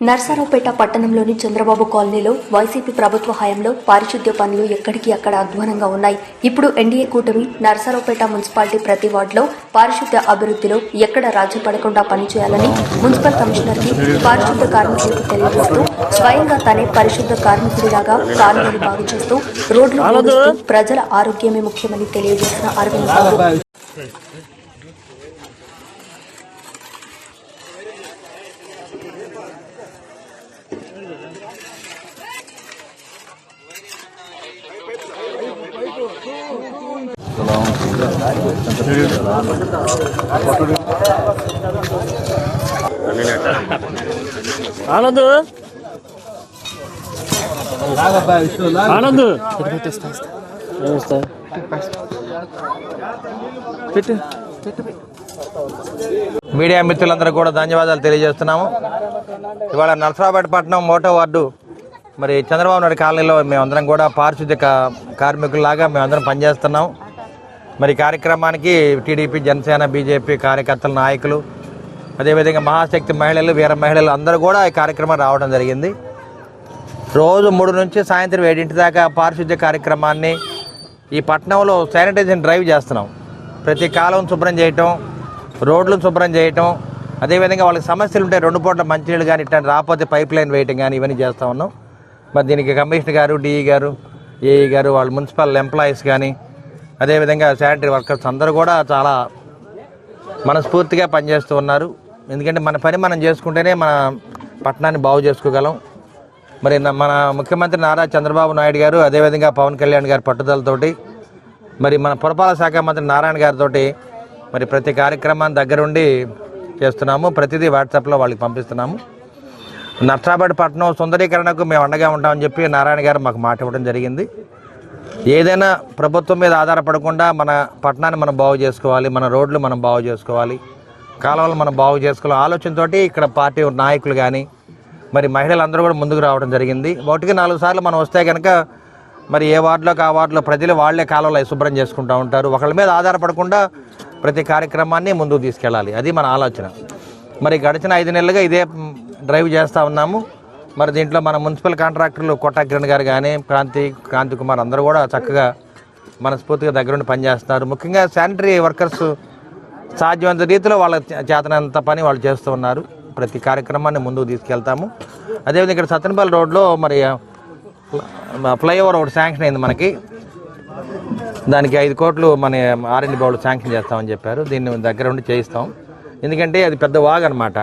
నర్సారావుపేట పట్టణంలోని చంద్రబాబు కాలనీలో వైసీపీ ప్రభుత్వ హయాంలో పారిశుద్ధ్య పనులు ఎక్కడికి అక్కడ అధ్వానంగా ఉన్నాయి. ఇప్పుడు ఎన్డీఏ కూటమి నర్సారావుపేట మున్సిపాలిటీ ప్రతి వార్డులో పారిశుద్ధ్య అభివృద్ధిలో ఎక్కడ రాజీ పడకుండా పనిచేయాలని మున్సిపల్ కమిషనర్కి పారిశుద్ధ్య కార్మికులకు తెలియజేస్తూ స్వయంగా తనే పరిశుద్ధ కార్మికుడిలాగా కాలనీలు బాగు చేస్తూ రోడ్లు ప్రజల ఆరోగ్యమే ముఖ్యమని తెలియజేసిన అరవింద్ ఆనంద్. ఆనంద్. పెట్టు. మీడియా మిత్రులందరూ కూడా ధన్యవాదాలు తెలియజేస్తున్నాము. ఇవాళ నరసరావుపేట పట్టణం మోటో వార్డు మరి చంద్రబాబు నాయుడు కాలనీలో మేమందరం కూడా పారిశుద్ధ్య కార్మికుల్లాగా మేమందరం పనిచేస్తున్నాం మరి కార్యక్రమానికి టీడీపీ జనసేన బీజేపీ కార్యకర్తల నాయకులు అదేవిధంగా మహాశక్తి మహిళలు వీర మహిళలు అందరూ కూడా ఈ కార్యక్రమం రావడం జరిగింది. రోజు మూడు నుంచి సాయంత్రం ఏడింటి దాకా పారిశుద్ధ్య కార్యక్రమాన్ని ఈ పట్టణంలో శానిటైజేషన్ డ్రైవ్ చేస్తున్నాం. ప్రతి కాలం శుభ్రం చేయటం రోడ్లు శుభ్రం చేయటం అదేవిధంగా వాళ్ళకి సమస్యలు ఉంటే రెండు పూట్ల మంచినీళ్ళు కానీ ఇట్లా రాకపోతే పైప్ లైన్ వేయటం కానీ ఇవన్నీ చేస్తూ ఉన్నాం. మరి దీనికి కమిషనర్ గారు డిఈ గారు ఏఈ గారు వాళ్ళ మున్సిపల్ ఎంప్లాయీస్ కానీ అదేవిధంగా శానిటరీ వర్కర్స్ అందరూ కూడా చాలా మనస్ఫూర్తిగా పనిచేస్తూ ఉన్నారు. ఎందుకంటే మన పని మనం చేసుకుంటేనే మన పట్టణాన్ని బాగు చేసుకోగలం. మరి మన ముఖ్యమంత్రి నారా చంద్రబాబు నాయుడు గారు అదేవిధంగా పవన్ కళ్యాణ్ గారి పట్టుదలతోటి మరి మన పురపాలక శాఖ మంత్రి నారాయణ గారితో మరి ప్రతి కార్యక్రమాన్ని దగ్గరుండి చేస్తున్నాము. ప్రతిదీ వాట్సాప్లో వాళ్ళకి పంపిస్తున్నాము. నర్సాబాద్ పట్టణం సుందరీకరణకు మేము అండగా ఉంటామని చెప్పి నారాయణ గారు మాకు మాట ఇవ్వడం జరిగింది. ఏదైనా ప్రభుత్వం మీద ఆధారపడకుండా మన పట్టణాన్ని మనం బాగు చేసుకోవాలి మన రోడ్లు మనం బాగు చేసుకోవాలి కాలువలు మనం బాగు చేసుకోవాలి. ఆలోచనతో ఇక్కడ పార్టీ నాయకులు కానీ మరి మహిళలందరూ కూడా ముందుకు రావడం జరిగింది. ఒకటికి నాలుగు సార్లు మనం వస్తే కనుక మరి ఏ వార్డులోకి ఆ వార్డులో ప్రజలు వాళ్ళే కాలువలు శుభ్రం చేసుకుంటూ ఉంటారు. ఒకళ్ళ మీద ఆధారపడకుండా ప్రతి కార్యక్రమాన్ని ముందుకు తీసుకెళ్ళాలి. అది మన ఆలోచన. మరి గడిచిన ఐదు నెలలుగా ఇదే డ్రైవ్ చేస్తూ ఉన్నాము. మరి దీంట్లో మన మున్సిపల్ కాంట్రాక్టర్లు కోటా కిరణ్ గారు కానీ క్రాంతి క్రాంతి కుమార్ అందరూ కూడా చక్కగా మనస్ఫూర్తిగా దగ్గరుండి పనిచేస్తున్నారు. ముఖ్యంగా శానిటరీ వర్కర్స్ సాధ్యమైనంత రీతిలో వాళ్ళ చేతనంత పని వాళ్ళు చేస్తూ ఉన్నారు. ప్రతి కార్యక్రమాన్ని ముందుకు తీసుకెళ్తాము. అదేవిధంగా ఇక్కడ సత్తెనపల్లి రోడ్లో మరి ఫ్లైఓవర్ ఒకటి శాంక్షన్ అయింది మనకి. దానికి ఐదు కోట్లు మన ఆర్ఎండి బౌల్ శాంక్షన్ చేస్తామని చెప్పారు. దీన్ని దగ్గర ఉండి చేయిస్తాం. ఎందుకంటే అది పెద్ద వాగ్ అనమాట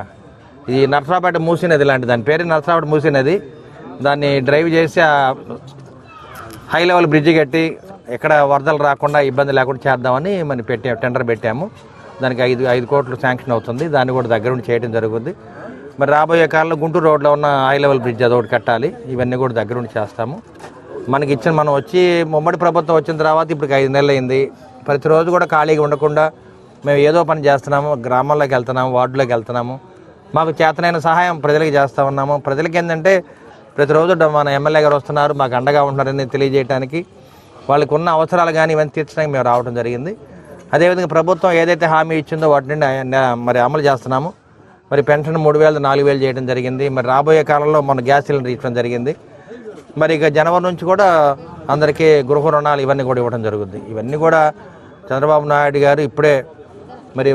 ఈ నర్సరాపేట మూసినది లాంటి దాని పేరు నర్సరాపేట మూసినది దాన్ని డ్రైవ్ చేసి హై లెవెల్ బ్రిడ్జి కట్టి ఎక్కడ వరదలు రాకుండా ఇబ్బంది లేకుండా చేద్దామని మనం పెట్టా టెండర్ పెట్టాము. దానికి ఐదు ఐదు కోట్లు శాంక్షన్ అవుతుంది. దాన్ని కూడా దగ్గరుండి చేయడం జరుగుతుంది మరి రాబోయే కాలంలో గుంటూరు రోడ్లో ఉన్న హై లెవెల్ బ్రిడ్జ్ అదొకటి కట్టాలి. ఇవన్నీ కూడా దగ్గరుండి చేస్తాము. మనకి ఇచ్చిన మనం వచ్చి ముమ్మడి ప్రభుత్వం వచ్చిన తర్వాత ఇప్పుడు ఐదు నెలలు అయింది. ప్రతిరోజు కూడా ఖాళీగా ఉండకుండా మేము ఏదో పని చేస్తున్నాము గ్రామాల్లోకి వెళ్తున్నాము వార్డులోకి వెళ్తున్నాము. మాకు చేతనైన సహాయం ప్రజలకు చేస్తూ ఉన్నాము. ప్రజలకి ఏంటంటే ప్రతిరోజు మన ఎమ్మెల్యే గారు వస్తున్నారు మాకు అండగా ఉంటున్నారని తెలియజేయడానికి వాళ్ళకు ఉన్న అవసరాలు కానీ ఇవన్నీ తీర్చడానికి మేము రావడం జరిగింది. అదేవిధంగా ప్రభుత్వం ఏదైతే హామీ ఇచ్చిందో వాటి నుండి మరి అమలు చేస్తున్నాము. మరి పెన్షన్ మూడు వేలు నాలుగు వేలు చేయడం జరిగింది. మరి రాబోయే కాలంలో మన గ్యాస్ సిలిండర్ ఇవ్వడం జరిగింది. మరి ఇక జనవరి నుంచి కూడా అందరికీ గృహ రుణాలు ఇవన్నీ కూడా ఇవ్వడం జరుగుద్ది. ఇవన్నీ కూడా చంద్రబాబు నాయుడు గారు ఇప్పుడే మరి